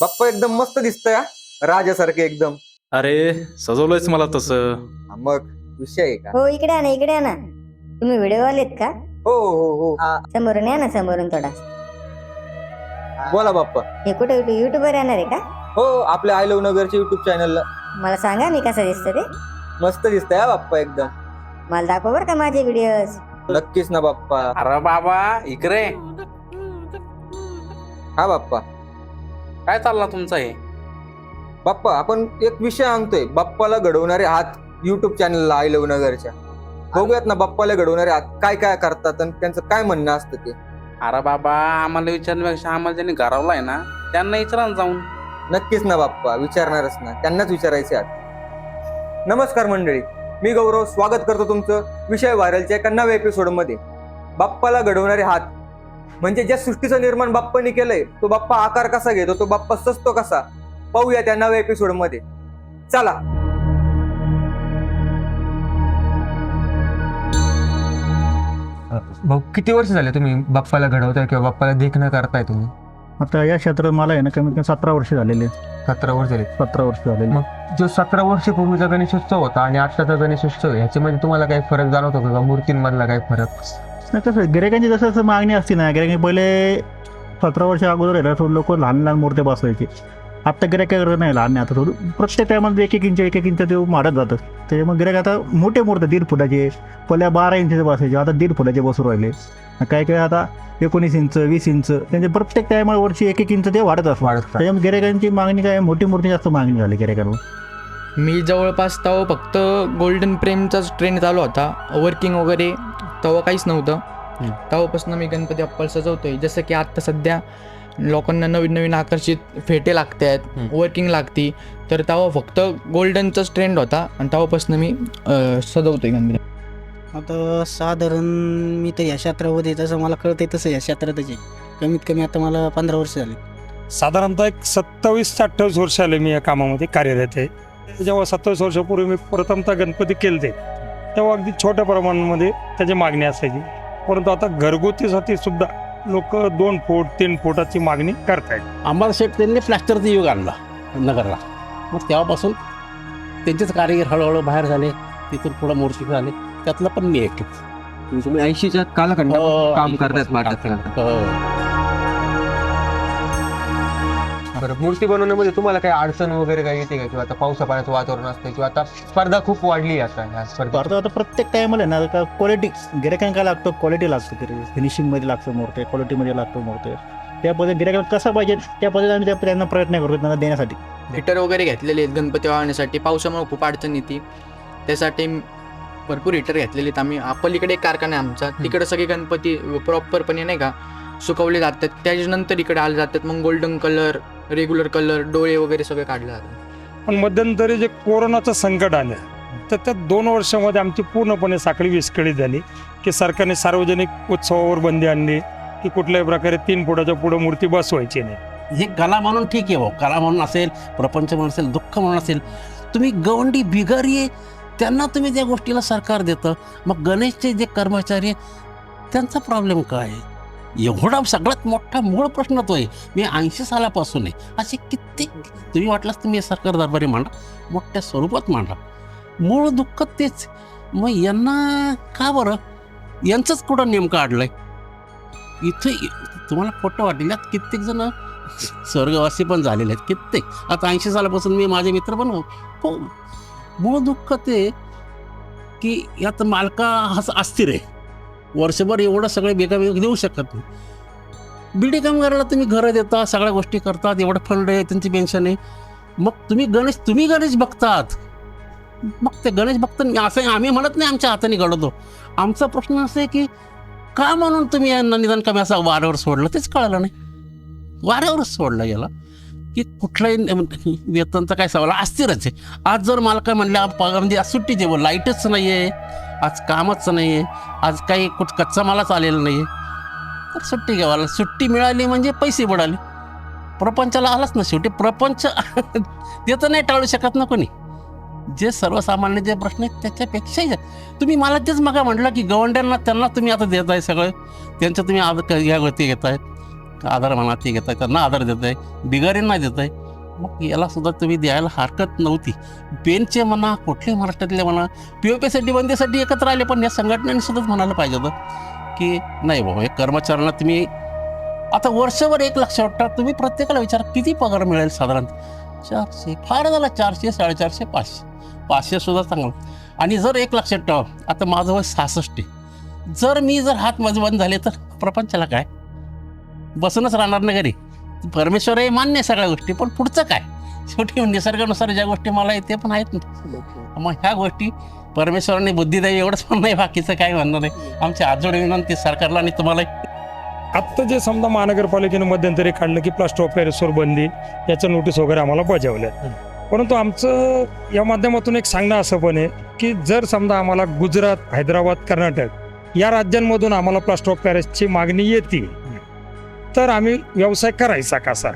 बाप्पा एकदम मस्त दिसतंय हा. राजासारखे एकदम. अरे सजवलंयच मला तसं. हा, मग विषय आहे का? हो इकडे आणा इकडे आणा. तुम्ही व्हिडिओ आलेत का? हो हो हो. समोरून या ना समोरून थोडा. बोला बाप्पा. हे कुठे युट्यूबवर येणार आहे का? हो आपल्या आय लव्ह नगरच्या युट्यूब चॅनलला मला सांगा मी कसं दिसतं ते. मस्त दिसतंय हा बाप्पा एकदम. मला दाखव बरं का माझे व्हिडिओज नक्कीच ना बाप्पा. अरे बाबा इकडे. हा बाप्पा. काय चालला तुमचा हे? बाप्पा आपण एक विषय आणतोय. बाप्पाला घडवणारे हात युट्यूब चॅनलला आय लव्ह नगरच्या. बघूयात ना बाप्पाला घडवणारे हात काय काय करतात आणि त्यांचं काय म्हणणं असतं ते. अरे बाबा आम्हाला विचारण्यापेक्षा आम्हाला ज्यांनी घरावलाय ना त्यांना विचारा ना जाऊन. नक्कीच ना बाप्पा विचारणारच ना. त्यांनाच विचारायचे आहेत. नमस्कार मंडळी. मी गौरव स्वागत करतो तुमचं विषय व्हायरलच्या एका नव्या एपिसोडमध्ये. बाप्पाला घडवणारे हात म्हणजे ज्या सृष्टीचं निर्माण बाप्पानी केलंय तो बाप्पा आकार कसा घेतो तो बाप्पा सजतो कसा? पाहूया त्या नव्या एपिसोडमध्ये. चला. भाऊ किती वर्ष झाले तुम्ही बाप्पाला घडवताय किंवा बाप्पाला देखणं करताय तुम्ही? आता या क्षेत्रात मला आहे ना कमीत कमी सतरा वर्ष झालेले. सतरा वर्ष झाले. सतरा वर्ष झालेले. मग जो सतरा वर्षपूर्वीचा गणेशोत्सव होता आणि आजचा गणेशोत्सव ह्याच्यामध्ये तुम्हाला काही फरक जाणवतो का मूर्तींमधला काही फरक? नाही कसं गिरायकांची जसं जसं मागणी असते ना गिरायकांनी पहिले सतरा वर्ष अगोदर आहे ना लोक लहान लहान मूर्त्या बसवायचे. आत्ता गिरायकाकडे नाही लहान नाही. आता थोडं प्रत्येक टायमाला एक एक इंच एक एक इंच ते वाढत जातं. त्याच्यामुळे गिरायक आता मोठे मूर्ती दीड फुटाचे पहिल्या बारा इंचचे बसायचे आता दीड फुटाचे बसू राहिले. काही काही आता एकोणीस इंच वीस इंच त्यांचे प्रत्येक टायमाला वर्षी एक एक इंच ते वाढत असतं वाढत. त्याच्यामुळे गिरायकांची मागणी काय मोठी मूर्ती जास्त मागणी झाली गिरायकांवर मी जवळपास तेव्हा फक्त गोल्डन प्रेमचाच ट्रेंड चालू होता. वर्किंग वगैरे. तेव्हा काहीच नव्हतं. तेव्हापासून मी गणपती अप्पल सजवतोय. जसं की आत्ता सध्या लोकांना नवीन नवीन आकर्षित फेटे लागत आहेत. वर्किंग लागती. तर तेव्हा फक्त गोल्डनचाच ट्रेंड होता आणि तेव्हापासून मी सजवतोय गणपती. आता साधारण मी तर या क्षेत्रामध्ये जसं मला कळतंय तसं या क्षेत्रातच आहे. कमीत कमी आता मला पंधरा वर्ष झाले. साधारणतः एक सत्तावीस ते अठ्ठावीस वर्ष आले मी या कामामध्ये कार्यरत आहे. जेव्हा सत्तावीस वर्षापूर्वी मी प्रथमतः गणपती केलते तेव्हा अगदी छोट्या प्रमाणामध्ये त्याची मागणी असायची. परंतु आता घरगुतीसाठी सुद्धा लोक दोन फूट तीन फुटाची मागणी करतायत. आम्हाला शेट त्यांनी प्लॅस्टरचा युग आणला नगरला. मग तेव्हापासून त्यांचेच कारागीर हळूहळू बाहेर झाले तिथून पुढं मूर्ती झाले त्यातलं पण मी एक तुम्ही ऐंशीच्या कालखंडात हो, काम करतायत वर्ष बरं मूर्ती बनवण्यामध्ये तुम्हाला काही अडचण वगैरे काही येते का? किंवा आता पावसा पाण्याचं वातावरण असतं किंवा आता स्पर्धा खूप वाढली आहे आता ह्या भारतात आता प्रत्येक टायमाला आहे ना का क्वालिटी गिरायकांना काय लागतं क्वालिटी लागतं फिनिशिंगमध्ये लागतं मूर्ती क्वालिटीमध्ये लागतं मूर्ती. त्या पद्धतीने गिरायकाला कसं पाहिजे त्या पद्धतीने आम्ही त्या- त्यांना प्रयत्न करतो त्यांना देण्यासाठी. हिटर वगैरे घेतलेले आहेत गणपती वाळवण्यासाठी पावसामुळे खूप अडचण येते. त्यासाठी भरपूर हिटर घेतलेले आहेत आम्ही. पलीकडे एक कारखाना आहे आमचा. तिकडे सगळे गणपती प्रॉपरपणे नाही का सुकवले जातात. त्याच्यानंतर इकडे आले जातात. मग गोल्डन कलर रेग्युलर कलर डोळे वगैरे सगळे काढले जातात पण मध्यंतरी जे कोरोनाचं संकट आलं तर त्या दोन वर्षामध्ये आमची पूर्णपणे साखळी विस्कळीत झाली की सरकारने सार्वजनिक उत्सवावर बंदी आणली की कुठल्याही प्रकारे तीन फुटाच्या पुढे मूर्ती बसवायची नाही. हे कला म्हणून ठीक आहे हो कला म्हणून असेल प्रपंच म्हणून असेल दुःख म्हणून असेल तुम्ही गवंडी बिगारी आहे त्यांना तुम्ही त्या गोष्टीला सरकार देतं. मग गणेशचे जे कर्मचारी आहे त्यांचा प्रॉब्लेम काय आहे? एवढा सगळ्यात मोठा मूळ प्रश्न तो आहे. मी ऐंशी सालापासून आहे. असे कित्येक तुम्ही वाटलास तुम्ही सरकार दरबारी मांडा मोठ्या स्वरूपात मांडा मूळ दुःख तेच. मग यांना का बरं? यांचंच कुठं नेमकं अडलंय इथं तुम्हाला फोटो वाटेल. यात कित्येक जण स्वर्गवासी पण झालेले आहेत. कित्येक. आता ऐंशी सालापासून मी माझे मित्र पण हो. हो. मूळ दुःख ते की यात मालका हस अस्थिर आहे. वर्षभर एवढं सगळे बेगा देऊ शकत नाही. बीडी कामगाराला तुम्ही घरं देता सगळ्या गोष्टी करतात एवढं फंड आहे त्यांची पेन्शन आहे. मग तुम्ही गणेश तुम्ही गणेश बघतात. मग ते गणेश भक्त असं आम्ही म्हणत नाही आमच्या हाताने घडवतो. आमचा प्रश्न असा आहे की का म्हणून तुम्ही यांना निदान कमी असं वाऱ्यावर सोडलं? तेच कळलं नाही. वाऱ्यावरच सोडलं याला. की कुठलाही म्हणजे वेतनचा काय सवाल अस्थिरच आहे. आज जर मला काय म्हणलं आप- म्हणजे आज सुट्टीच लाईटच नाही आहे आज कामच नाही आहे आज काही कुठ कच्चा मालाच आलेला नाही आहे तर सुट्टी घ्यावा सुट्टी मिळाली म्हणजे पैसे बुडाले. प्रपंचाला आलाच ना शेवटी. प्रपंच ते तर नाही टाळू शकत ना कोणी. जे सर्वसामान्य जे प्रश्न आहेत त्याच्यापेक्षाही तुम्ही मला तेच मग म्हटलं की गवंड्यांना त्यांना तुम्ही आता देत आहे सगळं. त्यांचं तुम्ही आदर क- ते गोष्टी घेत आहेत आधार म्हणा ते घेत आहे त्यांना आधार देत आहे बिगारींना देत आहे मग याला सुद्धा तुम्ही द्यायला हरकत नव्हती. बेनचे म्हणा कुठले महाराष्ट्रातले म्हणा पी ओ पीसाठी बंदीसाठी एकत्र आले पण या संघटनेने सुद्धा म्हणायला पाहिजे होतं की नाही बाबा हे कर्मचाऱ्यांना तुम्ही आता वर्षभर एक लक्ष वाटतात तुम्ही प्रत्येकाला विचार किती पगार मिळेल साधारण? चारशे फार झाला चारशे साडेचारशे पाचशे. पाचशे सुद्धा चांगलं. आणि जर एक लक्षात ठेवा आता माझं वय सहासष्ट आहे. जर मी जर हात माझे बंद झाले तर प्रपंचाला काय? बसूनच राहणार ना घरी. परमेश्वर हे मान्य आहे सगळ्या गोष्टी पण पुढचं काय? शेवटी निसर्गानुसार ज्या गोष्टी मला येते पण आहेत ना. मग ह्या गोष्टी परमेश्वराने बुद्धी द्यावी एवढंच पण नाही बाकीचं काय म्हणणार नाही. आमची आजोड विनंती सरकारला आणि तुम्हाला. आत्ता जे समजा महानगरपालिकेनं मध्यंतरी काढलं की प्लास्टर ऑफ पॅरिसवर बंदी याचं नोटीस वगैरे आम्हाला बजावल्या परंतु आमचं या माध्यमातून एक सांगणं असं पण आहे की जर समजा आम्हाला गुजरात हैदराबाद कर्नाटक या राज्यांमधून आम्हाला प्लास्टर ऑफ पॅरिसची मागणी येते तर आम्ही व्यवसाय करायचा कसा?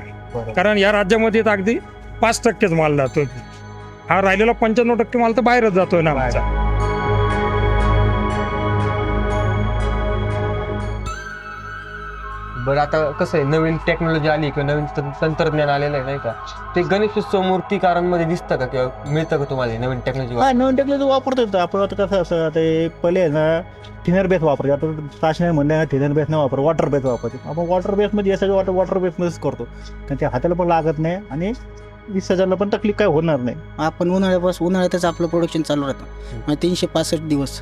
कारण या राज्यामध्ये तर अगदी पाच टक्केच माल जातोय. हा राहिलेला पंच्याण्णव टक्के माल तर बाहेरच जातोय ना आमचा. बरं आता कसं आहे नवीन टेक्नॉलॉजी आली किंवा नवीन तंत्र- तंत्रज्ञान आलेलं आहे नाही का? ते गणेश उत्सव मूर्तीकारांमध्ये दिसतं का किंवा मिळतं का तुम्हाला हे नवीन टेक्नॉलॉजी हा नवीन टेक्नॉलॉजी वापरतो येतं आपण आता कसं असं आता हे पहिले आहे ना थिनर बेस वापरतो आता शासनाने म्हणलं थिनर बेस नाही वापर वॉटर बेस वापरते आपण वॉटर बेसमध्ये हे सगळं वॉटर वॉटर बेसमध्येच करतो. कारण ते हाताला पण लागत नाही आणि विसर्जनाला पण तकलीफ काय होणार नाही. आपण उन्हाळ्यापासून उन्हाळ्यातच आपलं प्रोडक्शन चालू राहतं. म्हणजे तीनशे पासष्ट दिवस.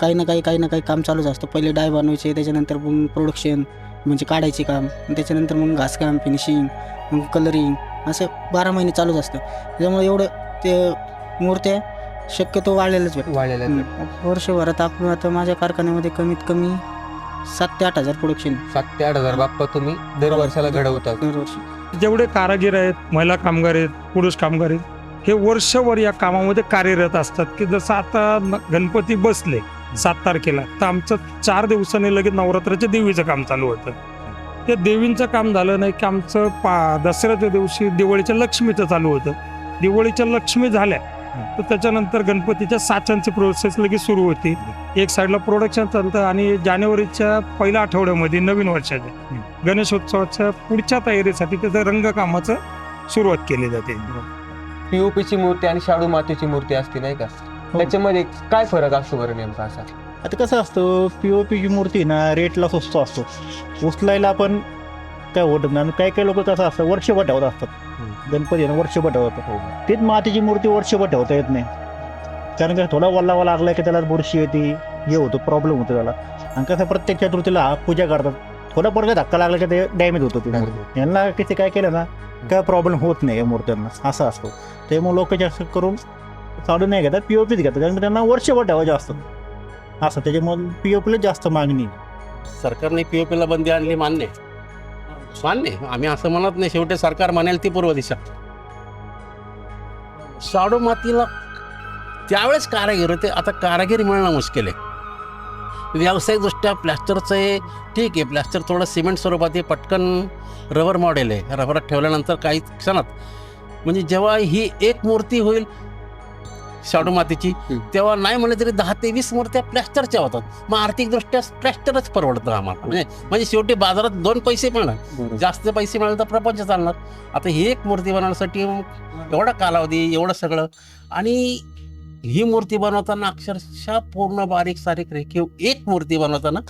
काही ना काही काही ना काही काम चालूच असतं. पहिले डाय बनवायचे त्याच्यानंतर मग प्रोडक्शन म्हणजे काढायचे काम त्याच्यानंतर मग घासकाम फिनिशिंग मग कलरिंग असं बारा महिने चालूच असतं. त्याच्यामुळे एवढं ते मूर्त्या शक्यतो वाढलेलंच भेटतं वाढलेलं. वर्षभरात आपण आता माझ्या कारखान्यामध्ये कमीत कमी सात ते आठ हजार प्रोडक्शन सात ते आठ हजार बाप्पा तुम्ही दर वर्षाला घडवतात. दरवर्षी जेवढे कारागीर आहेत महिला कामगार आहेत पुरुष कामगार आहेत हे वर्षभर या कामामध्ये कार्यरत असतात. की जसं आता गणपती बसले सात तारखेला. तर आमचं चार दिवसांनी लगेच नवरात्राच्या देवीचं काम चालू होतं. त्या देवींचं काम झालं नाही की आमचं पा दसऱ्याच्या दिवशी दिवाळीच्या लक्ष्मीचं चालू होतं. दिवाळीच्या लक्ष्मी झाल्या. तर त्याच्यानंतर गणपतीच्या साचांची प्रोसेस लगेच सुरू होती. एक साईडला प्रोडक्शन चालतं आणि जानेवारीच्या पहिल्या आठवड्यामध्ये नवीन वर्षाच्या गणेशोत्सवाच्या पुढच्या तयारीसाठी त्याचं रंगकामाचं सुरुवात केली जाते. पीओपीची मूर्ती आणि शाडू मातीची मूर्ती असते नाही का? त्याच्यामध्ये काय फरक असतो बरं नेमका असा? आता कसं असतं पी ओ पीची मूर्ती ना रेटला स्वस्त असतो. उचलायला पण काय होत नाही. आणि काही काही लोक कसं असतं वर्षभर ठेवत असतात. गणपती ना वर्षभर ठेवतात तेच मातीची मूर्ती वर्षभर ठेवता येत नाही. कारण का थोडा वल्लावा लागला की त्याला बुरशी येते हे होतं प्रॉब्लेम होतो त्याला. आणि कसं प्रत्येक चतुर्थीला हा पूजा करतात. थोडा परत धक्का लागला की ते डॅमेज होतं ती मूर्ती. यांना किती काय केलं ना काय प्रॉब्लेम होत नाही या मूर्त्यांना. असा असतो. त्यामुळे लोक जास्त करून चालू नाही घेतात पी ओ पीच घेतात. कारण त्यांना वर्षभर ठेवायचे असतात. असं त्याच्यामुळे पी ओ पीला जास्त मागणी सरकारने पी ओ पीला बंदी आणली मान्य मान्य आम्ही असं म्हणत नाही शेवटी सरकार म्हणेल ती पूर्व दिशा. शाडू मातीला त्यावेळेस कारागीर होते. आता कारागीर मिळणं मुश्किल आहे. व्यावसायिकदृष्ट्या प्लॅस्टरचं हे ठीक आहे. प्लॅस्टर थोडं सिमेंट स्वरूपात आहे. पटकन रबर मॉडेल आहे. रबरात ठेवल्यानंतर काही क्षणात. म्हणजे जेव्हा ही एक मूर्ती होईल शाडू मातीची तेव्हा नाही म्हणलं तरी दहा ते वीस मूर्त्या प्लॅस्टरच्या होतात. मग आर्थिकदृष्ट्या प्लॅस्टरच परवडतं आम्हाला म्हणजे म्हणजे शेवटी बाजारात दोन पैसे मिळणार. जास्त पैसे मिळाले तर प्रपंच चालणार. आता ही एक मूर्ती बनवण्यासाठी एवढा कालावधी एवढं सगळं. आणि ही मूर्ती बनवताना अक्षरशः पूर्ण बारीक सारीक रेखीव एक मूर्ती बनवताना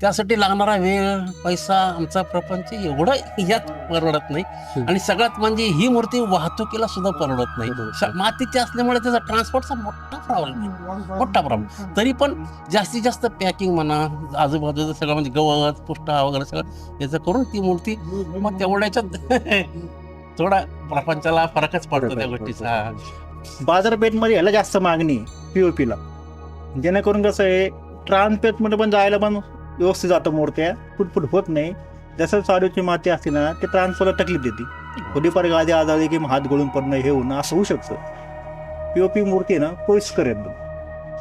त्यासाठी लागणारा वेळ पैसा आमचा प्रपंच एवढं यात परवडत नाही. आणि सगळ्यात म्हणजे ही मूर्ती वाहतुकीला सुद्धा परवडत नाही. मातीची असल्यामुळे त्याचा ट्रान्सपोर्टचा मोठा प्रॉब्लेम मोठा प्रॉब्लेम. तरी पण जास्तीत जास्त पॅकिंग म्हणा आजूबाजूचं सगळं म्हणजे गवत पुष्टा वगैरे सगळं याचं करून ती मूर्ती मग तेवढ्याच्यात थोडा प्रपंचाला फरकच पडतो त्या गोष्टीचा. बाजारपेठमध्ये याला जास्त मागणी पी ओ पीला जेणेकरून कसं आहे ट्रान्सपेटमध्ये पण जायला पण व्यवस्थित जातं मूर्त्या फुटफुट होत नाही जसं साडूची माती असते ना ते ट्रान्सफरला तकलीफ देते थोडीफार गादी आजारी की मग हात गळून पडणं हे होणं असं होऊ शकतं पी ओ पी मूर्ती आहे ना पोइस्कर एकदम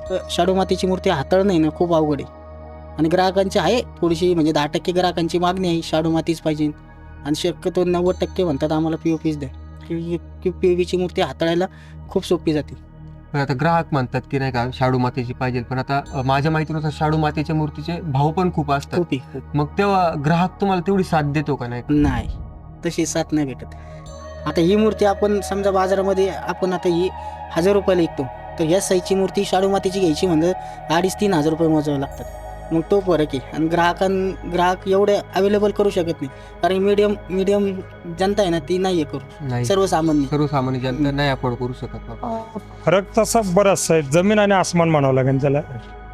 तर शाडू मातीची मूर्ती हाताळणं आहे ना खूप अवघड आहे आणि ग्राहकांची आहे थोडीशी म्हणजे दहा टक्के ग्राहकांची मागणी आहे शाडू मातीच पाहिजे आणि शक्यतो नव्वद टक्के म्हणतात आम्हाला पी ओ पीच द्या की पी ओ पीची मूर्ती हाताळायला खूप सोपी जाते पण आता ग्राहक म्हणतात की नाही का शाडू मातीची पाहिजे. पण आता माझ्या माहितीनुसार शाडू मातीच्या मूर्तीचे भाव पण खूप असतात. खूप आहे. मग तेव्हा ग्राहक तुम्हाला तेवढी साथ देतो का नाही नाही तशी साथ नाही भेटत. आता ही मूर्ती आपण समजा बाजारामध्ये आपण आता ही हजार रुपयाला विकतो. तर या साईजची मूर्ती शाडू मातीची घ्यायची म्हणजे अडीच तीन हजार रुपये मोजावे लागतात. मग तो फरक आहे आणि ग्राहकां ग्राहक एवढे अवेलेबल करू शकत नाही. कारण मीडियम मीडियम जनता आहे ना ती नाही हे करू. नाही. सर्वसामान्य. सर्वसामान्य जनता नाही अफोर्ड करू शकत बाबा. फरक तसा बराचसा आहे. जमीन आणि आसमान म्हणावं लागेल त्याला.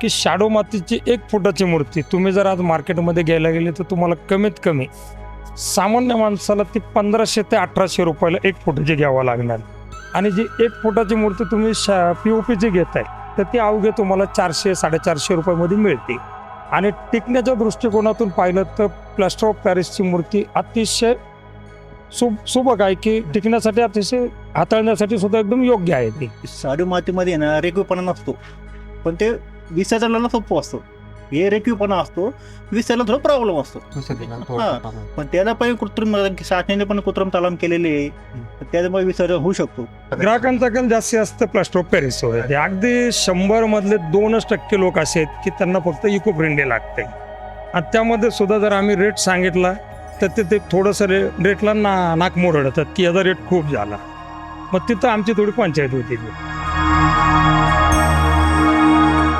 की शाडो मातीची एक फुटाची मूर्ती. तुम्ही जर आज मार्केटमध्ये घ्यायला गेली तर तुम्हाला कमीत कमी सामान्य माणसाला ती पंधराशे ते अठराशे रुपयाला एक फुटाची घ्यावं लागणार. आणि जी एक फुटाची मूर्ती तुम्ही शा पी ओ पीची घेताय तर ती अवघे तुम्हाला चारशे साडेचारशे रुपयामध्ये मिळते. आणि टिकण्याच्या दृष्टिकोनातून पाहिलं तर प्लॅस्टर ऑफ पॅरिसची मूर्ती अतिशय सुब सुबक आहे की टिकण्यासाठी अतिशय हाताळण्यासाठी सुद्धा एकदम योग्य आहे ती. साडू मातीमध्ये ना रेखीवपणा नसतो. पण ते विसर्जनाला सोपं असतो. हे रेखीवपणा असतो विसरायला थोडा प्रॉब्लेम असतो. पण त्याला पण कृत्रिम साठण्याने पण कृत्रिम तालम केलेले आहे. त्याच्यामुळे विसर्जन होऊ शकतो. ग्राहकांचा कल जास्ती असतं प्लास्टर ऑफ पॅरिस अगदी शंभर मधले दोनच टक्के लोक असे आहेत की त्यांना फक्त इको फ्रेंडली लागते आणि त्यामध्ये सुद्धा जर आम्ही रेट सांगितला तर ते ते थोडंसं रे रेटला ना नाक मोडतात की याचा रेट खूप झाला. मग तिथं आमची थोडी पंचायत होती.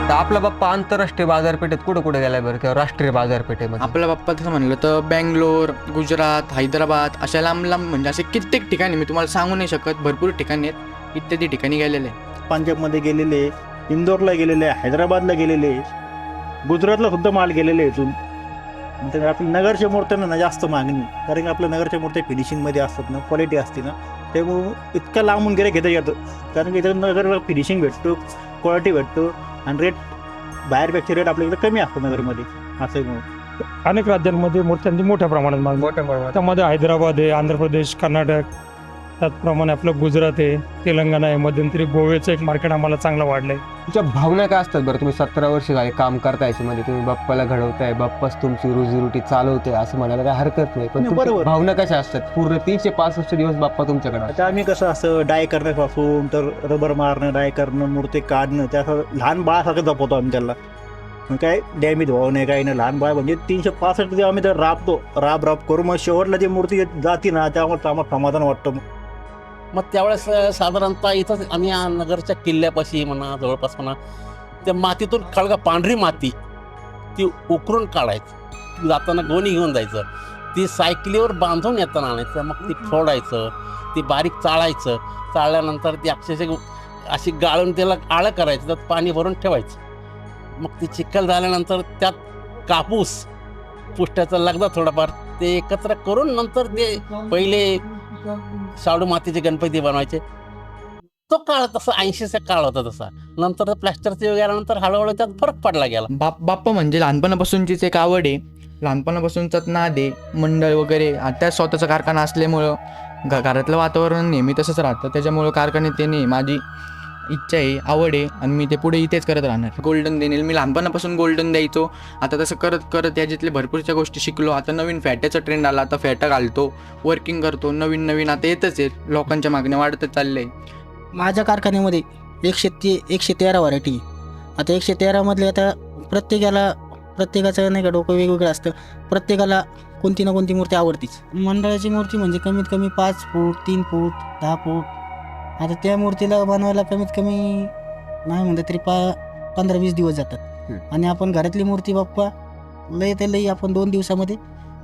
तर आपला बाप्पा आंतरराष्ट्रीय बाजारपेठेत कुठे कुठे गेलाय बरं किंवा राष्ट्रीय बाजारपेठेमध्ये? आपला बाप्पा तसं म्हणलं तर बँगलोर गुजरात हैदराबाद अशा लांब लांब म्हणजे असे कित्येक ठिकाणी मी तुम्हाला सांगू नाही शकत. भरपूर ठिकाणी आहेत. इत्यादी ठिकाणी गेलेले. आहे. पंजाबमध्ये गेलेले इंदोरला गेलेले हैदराबादला गेलेले गुजरातला सुद्धा माल गेलेले आहे इथून आपल्या नगरच्या मूर्त्यांना ना जास्त मागणी. कारण की आपल्या नगरच्या मूर्त्या फिनिशिंगमध्ये असतात ना क्वालिटी असते ना. त्यामुळं इतकं लांबून गेले घेता येतं कारण की इथं नगरला फिनिशिंग भेटतो क्वालिटी भेटतो आणि रेट बाहेरपेक्षा रेट आपल्याकडे कमी असतो नगरमध्ये. असं म्हणून. अनेक राज्यांमध्ये मूर्त्यांची मोठ्या प्रमाणात मागणी मोठ्या प्रमाणात. त्यामध्ये हैदराबाद आहे आंध्र प्रदेश कर्नाटक त्याचप्रमाणे आपलं गुजरात आहे तेलंगणा आहे मध्यंतरी गोव्याचं एक मार्केट आम्हाला चांगलं वाढलंय. तुमच्या भावना काय असतात बरं? तुम्ही सतरा वर्ष झाले काम करताय याच्यामध्ये तुम्ही बाप्पाला घडवताय बाप्पाच तुमची रोजीरोटी चालवते असं म्हणायला काय हरकत नाही. पण नाही, तुमच्या बरोबर. भावना कशा असतात? पूर्ण तीनशे पासष्ट दिवस बाप्पा तुमच्याकडे असतात. आता आम्ही कसं असं डाय करण्यापासून तर रबर मारणं डाय करणं मूर्ती काढणं त्या असं लहान बाळासारखं जपवतो आम्ही त्याला. मग काय डॅमेज व्हावं नाही काही नाही. लहान बाळ म्हणजे तीनशे पासष्ट दिवस आम्ही तर राबतो राब राब करू. मग शेवटला जी मूर्ती जाती ना त्यामुळे आम्हाला समाधान वाटतं. मग त्यावेळेस साधारणतः इथंच आम्ही या नगरच्या किल्ल्यापाशी म्हणा जवळपास म्हणा त्या मातीतून काळगा पांढरी माती ती उकरून काढायची. जाताना गोणी घेऊन जायचं. ती सायकलीवर बांधून येताना आणायचं मग ती फोडायचं ती बारीक चाळायचं. चाळल्यानंतर ती अक्षरशः अशी गाळून त्याला आळं करायचं त्यात पाणी भरून ठेवायचं. मग ती चिखल झाल्यानंतर त्यात कापूस पुष्ट्याचा लगदा थोडाफार ते एकत्र करून नंतर ते पहिले शाडू मातीचे गणपती बनवायचे. तो काळ तसा ऐंशीचा काळ होता तसा. नंतर प्लॅस्टरचे युग आल्यानंतर हळूहळू त्यात फरक पडला गेला. बाप बाप्पा म्हणजे लहानपणापासूनचीच एक आवड आहे. लहानपणापासूनचाच नादे मंडळ वगैरे त्या स्वतःचा कारखाना असल्यामुळं घरातलं वातावरण नेहमी तसंच राहतं. त्याच्यामुळं कारखान्यात नाही माझी इच्छा आहे आवड आहे आणि मी ते पुढे इथेच करत राहणार. गोल्डन देईल मी लहानपणापासून गोल्डन द्यायचो. आता तसं करत करत याच्यातले भरपूरच्या गोष्टी शिकलो. आता नवीन फॅट्याचा ट्रेंड आला आता फॅटा घालतो वर्किंग करतो नवीन नवीन. आता येतच आहे. लोकांच्या मागण्या वाढतच चाललंय. माझ्या कारखान्यामध्ये एकशे ते एकशे तेरा व्हरायटी आता एकशे तेरामधले आता प्रत्येकाला प्रत्येकाचं नाही का डोकं वेगवेगळं असतं. प्रत्येकाला कोणती ना कोणती मूर्ती आवडतीच. मंडळाची मूर्ती म्हणजे कमीत कमी पाच फूट तीन फूट दहा फूट आता त्या मूर्तीला बनवायला कमीत कमी नाही म्हणलं तरी पा पंधरा वीस दिवस जातात. आणि आपण घरातली मूर्ती बाप्पा लय ते लई आपण दोन दिवसामध्ये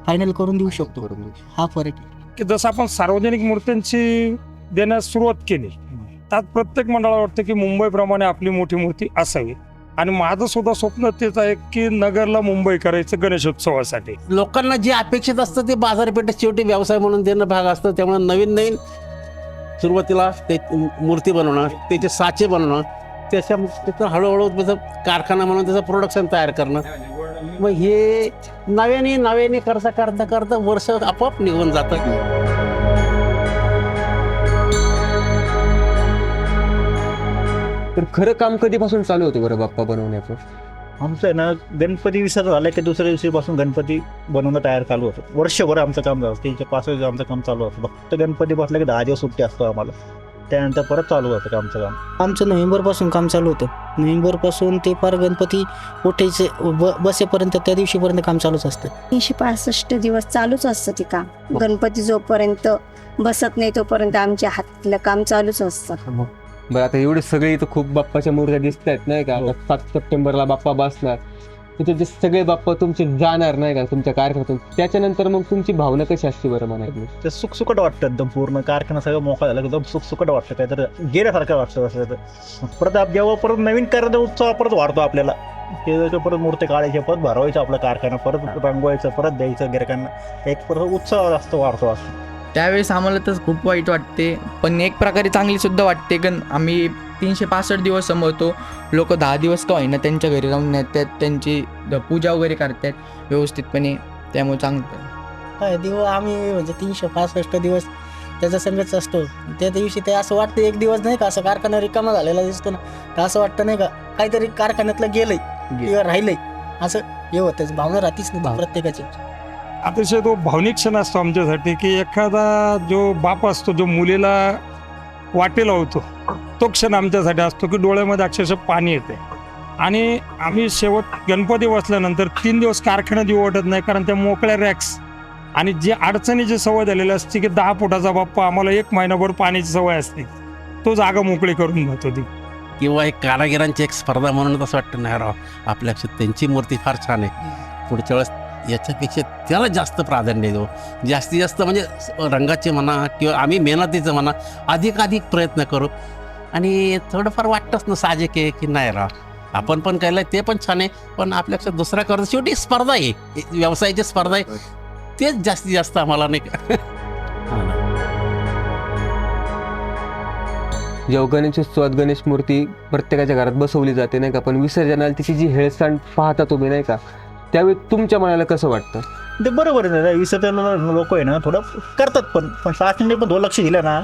फायनल करून देऊ शकतो. हा फरक आहे. की जसं आपण सार्वजनिक मूर्त्यांची देण्यास सुरुवात केली त्यात प्रत्येक मंडळाला वाटतं की मुंबईप्रमाणे आपली मोठी मूर्ती असावी. आणि माझं सुद्धा स्वप्न तेच आहे की नगरला मुंबई करायचं गणेशोत्सवासाठी लोकांना जे अपेक्षित असतं ते बाजारपेठेत शेवटी व्यवसाय म्हणून देणं भाग असतं. त्यामुळे नवीन नवीन सुरुवातीला ते मूर्ती बनवणं त्याचे साचे बनवणं त्याच्या त्याचं हळूहळू त्याचं कारखाना म्हणून त्याचं प्रोडक्शन तयार करणं. मग हे नव्याने नव्याने करता करता करता वर्ष आपोआप निघून जातं. तर खरं काम कधीपासून चालू होतं बरं बाप्पा बनवण्याचं? आमचं आहे ना गणपती विसर्जन झालं की दुसऱ्या दिवशीपासून गणपती बनवणं तयार चालू होतं वर्षभर आमचं काम झालं तीनशे पाच दिवस आमचं काम चालू असतं. फक्त गणपती बसला की दहा दिवस सुट्टी असतो आम्हाला. त्यानंतर परत चालू होतं का आमचं काम. आमचं नोव्हेंबरपासून काम चालू होतं. नोव्हेंबरपासून ते फार गणपती उठायचे ब बसेपर्यंत त्या दिवशीपर्यंत काम चालूच असतं. तीनशे पासष्ट दिवस चालूच असतं ते काम. गणपती जोपर्यंत बसत नाही तोपर्यंत आमच्या हातलं काम चालूच असतं. बरं आता एवढे सगळे इथं खूप बाप्पाच्या मूर्त्या दिसत आहेत नाही का? आता सात सप्टेंबरला बाप्पा बसणार. तिथे जे सगळे बाप्पा तुमचे जाणार नाही का तुमच्या कार्यक्रमातून त्याच्यानंतर मग तुमची भावना कशी असते बरं म्हणायची? ते सुकसुकट वाटतं एकदम पूर्ण. कारखाना सगळं मोकळा झाला एकदम सुकसुकट वाटतं. काहीतरी गेल्यासारखं वाटतं असं तर. परत आप- जेव्हा परत नवीन कार्याचा उत्साह परत वाढतो आपल्याला. ते परत मूर्ती काढायचे परत भरवायचं आपला कारखाना परत रंगवायचं परत द्यायचं गिरायकांना एक परत उत्साह जास्त वाढतो असं. त्यावेळेस आम्हाला तर खूप वाईट वाटते. पण एक प्रकारे चांगली सुद्धा वाटते कारण आम्ही तीनशे पासष्ट दिवस समजतो लोक दहा दिवस का होईना त्यांच्या घरी जाऊन येतात त्यांची द- पूजा वगैरे करतात व्यवस्थितपणे. त्यामुळे चांगलं. दिवस आम्ही म्हणजे तीनशे पासष्ट दिवस त्याचा संगच असतो. त्या दिवशी ते असं वाटतं एक दिवस नाही का असं कारखाना रिकामा झालेला दिसतो ना तर असं वाटतं नाही का काहीतरी कारखान्यातलं गेलंय किंवा राहिलंय असं हे होतं भावना राहतीच नाही प्रत्येकाची. अतिशय तो भावनिक क्षण असतो आमच्यासाठी की एखादा जो बाप असतो जो मुलीला वाटेला होतो तो क्षण आमच्यासाठी असतो की डोळ्यामध्ये अक्षरशः पाणी येते. आणि आम्ही शेवट गणपती बसल्यानंतर तीन दिवस कारखान्यात येऊ वाटत नाही कारण त्या मोकळ्या रॅक्स आणि जी अडचणीची सवय झालेली असते की दहा फुटाचा बाप्पा आम्हाला एक महिनाभर पाण्याची सवय असते. तो जागा मोकळी करून घेत होती किंवा एक कारागिरांची एक स्पर्धा म्हणून असं वाटतं नाही राव आपल्या त्यांची मूर्ती फार छान आहे. पुढच्या वेळेस याच्यापेक्षा त्याला जास्त प्राधान्य देऊ. जास्तीत जास्त म्हणजे रंगाचे म्हणा किंवा आम्ही मेहनतीचं म्हणा अधिकाधिक प्रयत्न करू. आणि थोडंफार वाटतंच ना साहजिक आहे की नाही राव. आपण पण केलं ते पण छान आहे. पण आपल्यापेक्षा दुसरा करतो शेवटी स्पर्धा आहे. व्यवसायाची स्पर्धा आहे. तेच जास्तीत जास्त आम्हाला नाही का? हा स्वत गणेश उत्सवात गणेश मूर्ती प्रत्येकाच्या घरात बसवली जाते नाही का? पण विसर्जनाला तिची जी हेळसांड पाहता तुम्ही नाही का? त्यावेळी तुमच्या मनाला कसं वाटतं? ते बरोबर आहे ना विसर्जनाला लोक आहे ना थोडं करतात पण. पण शासनाने पण थोडं लक्ष दिलं ना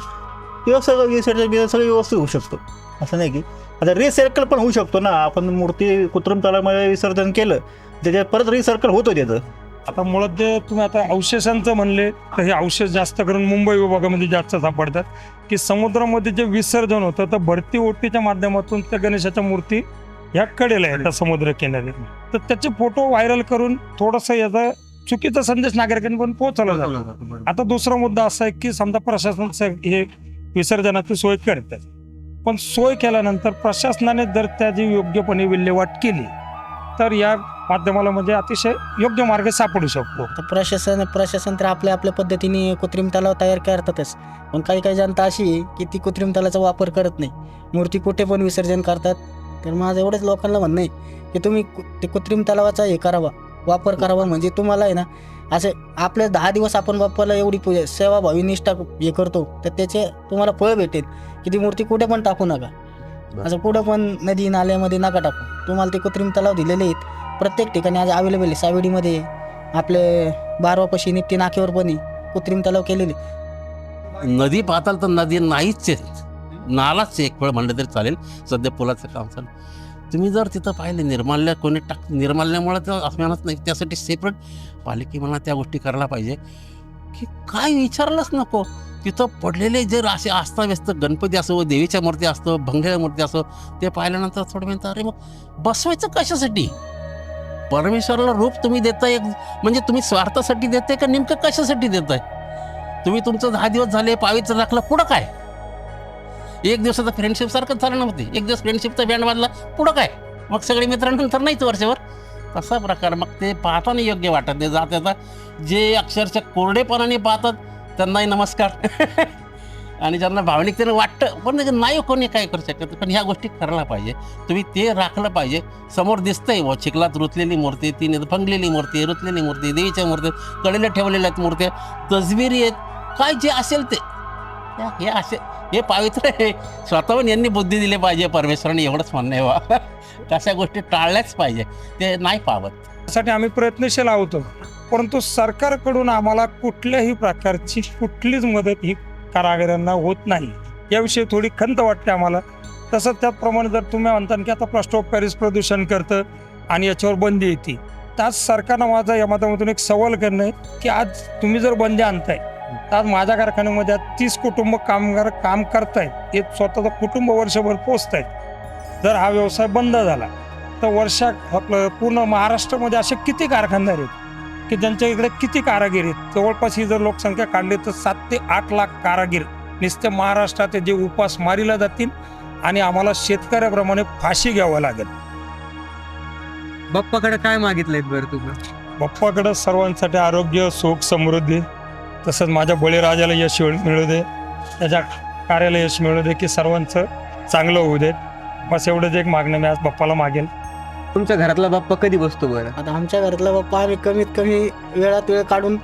तेव्हा सगळं विसर्जन बिसर्जन सगळं व्यवस्थित होऊ शकतो. असं नाही की. आता रिसायकल पण होऊ शकतो ना. आपण मूर्ती कृत्रिम तलामध्ये विसर्जन केलं त्याच्यात परत रिसायकल होतं त्याचं. आता मुळात जे तुम्ही आता अवशेषांचं म्हणले तर हे अवशेष जास्त करून मुंबई विभागामध्ये जास्त सापडतात. की समुद्रामध्ये जे विसर्जन होतं तर भरती ओटीच्या माध्यमातून त्या गणेशाच्या मूर्ती ह्या कडेला येतात समुद्र किनारी तर त्याचे फोटो व्हायरल करून थोडंसं याचा चुकीचा संदेश नागरिकांनी पण पोहोचवला जातो. आता दुसरा मुद्दा असा आहे की समजा प्रशासन स- हे विसर्जनाची सोय करतात. पण सोय केल्यानंतर प्रशासनाने जर त्याची योग्यपणे विल्हेवाट केली तर या माध्यमाला म्हणजे अतिशय योग्य मार्ग सापडू शकतो. तर प्रशासन प्रशासन तर आपल्या आपल्या पद्धतीने कृत्रिम तलाव तयार करतातच. पण काही काही जनता अशी आहे की ती कृत्रिम तलावाचा वापर करत नाही. मूर्ती कुठे पण विसर्जन करतात. तर माझं एवढंच लोकांना म्हणणं आहे की तुम्ही ते कृत्रिम तलावाचा हे करावा वापर करावा म्हणजे तुम्हाला आहे ना असं आपल्या दहा दिवस आपण बाप्पाला एवढी पूजा सेवाभावी निष्ठा हे करतो तर त्याचे तुम्हाला फळ भेटेल. की ती मूर्ती कुठे पण टाकू नका. असं कुठं पण नदी नाल्यामध्ये नका टाकू. तुम्हाला ते कृत्रिम तलाव दिलेले आहेत. प्रत्येक ठिकाणी आज अवेलेबल आहे. सावेडीमध्ये. आपले बारवापाशी निपटी नाक्यावर पण आहे. कृत्रिम तलाव केलेले नदी पाहताल तर नदी नाहीच आहे. नालाच एक वेळ म्हणलं तरी चालेल. सध्या पुलाचं काम चालू. तुम्ही जर तिथं पाहिले निर्माल्य कोणी टाक निर्माल्यामुळे तर असणारच नाही. त्यासाठी सेपरेट पालिके मला त्या गोष्टी करायला पाहिजे. की काय विचारलंच नको. तिथं पडलेले जे असे अस्ताव्यस्त गणपती असो देवीच्या मूर्ती असतो भंगेच्या मूर्ती असो ते पाहिल्यानंतर थोडं म्हणतं अरे मग बसवायचं कशासाठी? परमेश्वराला रूप तुम्ही देताय म्हणजे तुम्ही स्वार्थासाठी देताय का नेमकं कशासाठी देताय? तुम्ही तुमचं दहा दिवस झाले पावीचं राखलं पुढं काय? एक दिवसाचा फ्रेंडशिप सारखं झालं नव्हती एक दिवस फ्रेंडशिपचा बँड वाजला. पुढं काय? मग सगळे मित्रांनंतर नाहीच वर्षभर. तसा प्रकार. मग ते पाहताना योग्य वाटत नाही. जात आता जे अक्षरशः कोरडेपणाने पाहतात त्यांनाही नमस्कार. आणि ज्यांना भावनिकतेनं वाटतं पण नाही कोणी काय करू शकत. पण ह्या गोष्टी करायला पाहिजे. तुम्ही ते राखलं पाहिजे. समोर दिसतंय व चिखलात रुतलेली मूर्ती तिने फंगलेली मूर्ती रुतलेली मूर्ती देवीच्या मूर्ती कडेला ठेवलेल्या आहेत मूर्त्या. तजबिरी आहेत. काय जे असेल ते. त्या- हे असे हे पावित्र आहे. स्वतःहून यांनी बुद्धी दिली पाहिजे परमेश्वराने एवढंच म्हणणं आहे बा. तशा गोष्टी टाळल्याच पाहिजे. ते नाही पावत. त्यासाठी आम्ही प्रयत्नशील आहोत. परंतु सरकारकडून आम्हाला कुठल्याही प्रकारची कुठलीच मदत ही कारागिरांना होत नाही. याविषयी थोडी खंत वाटते आम्हाला. तसंच त्याचप्रमाणे जर तुम्ही म्हणता की आता प्लास्टर ऑफ पॅरिस प्रदूषण करतं आणि याच्यावर बंदी येते. तर आज सरकारनं माझा या माध्यमातून एक सवाल करणं आहे की आज तुम्ही जर बंदी आणताय आज माझ्या कारखान्यामध्ये आज तीस कुटुंब कामगार काम करतायत. ते स्वतःचं कुटुंब वर्षभर पोचतायत. जर हा व्यवसाय बंद झाला तर वर्षात आपलं पूर्ण महाराष्ट्रामध्ये असे किती कारखानदार आहेत की ज्यांच्या इकडे किती कारागीर आहेत? जवळपास ही जर लोकसंख्या काढली तर सात ते आठ लाख कारागीर नुसत्या महाराष्ट्रात जे उपास मारिला जातील आणि आम्हाला शेतकऱ्याप्रमाणे फाशी घ्यावं लागेल. बाप्पाकडे काय मागितलंय बरं तुम्ही बाप्पाकडं सर्वांसाठी आरोग्य सुख समृद्धी. तसंच माझ्या बळीराजाला यश मिळ- मिळू दे. त्याच्या कार्याला यश मिळू दे की सर्वांचं चांगलं होऊ दे. बस एवढंच एक मागणं मी आज बाप्पाला मागेल तुमच्या घरातला बाप्पा कधी बसतो बरं? आता आमच्या घरातला बाप्पा आम्ही कमीत कमी वेळात वेळ काढून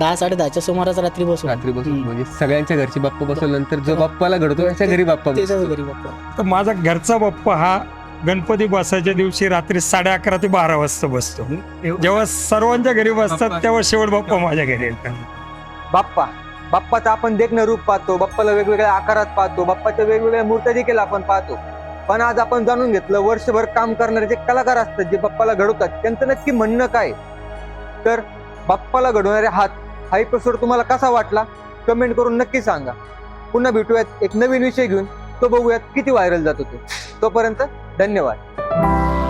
दहा साडे दहाच्या सुमारास रात्री बसू. रात्री बसून. म्हणजे सगळ्यांच्या घरची बाप्पा बसवल्यानंतर जो बाप्पाला घडतो त्याच्या घरी बाप्पा बसतो. त्याच्याच घरी बाप्पा. तर माझा घरचा बाप्पा हा गणपती बसायच्या दिवशी रात्री साडे अकरा ते बारा वाजता बसतो. जेव्हा सर्वांच्या घरी बसतात तेव्हा शेवट बाप्पा माझ्या घरी येतात. बाप्पा. बाप्पाचं आपण देखणं रूप पाहतो बाप्पाला वेगवेगळ्या आकारात पाहतो बाप्पाच्या वेगवेगळ्या मूर्त्या देखील आपण पाहतो. पण आज आपण जाणून घेतलं वर्षभर काम करणारे जे कलाकार असतात जे बाप्पाला घडवतात त्यांचं नक्की म्हणणं काय? तर बाप्पाला घडवणारे हात हा एपिसोड तुम्हाला कसा वाटला? कमेंट करून नक्की सांगा. पुन्हा भेटूयात एक नवीन विषय घेऊन. तो बघूयात किती व्हायरल जातो तो तोपर्यंत धन्यवाद.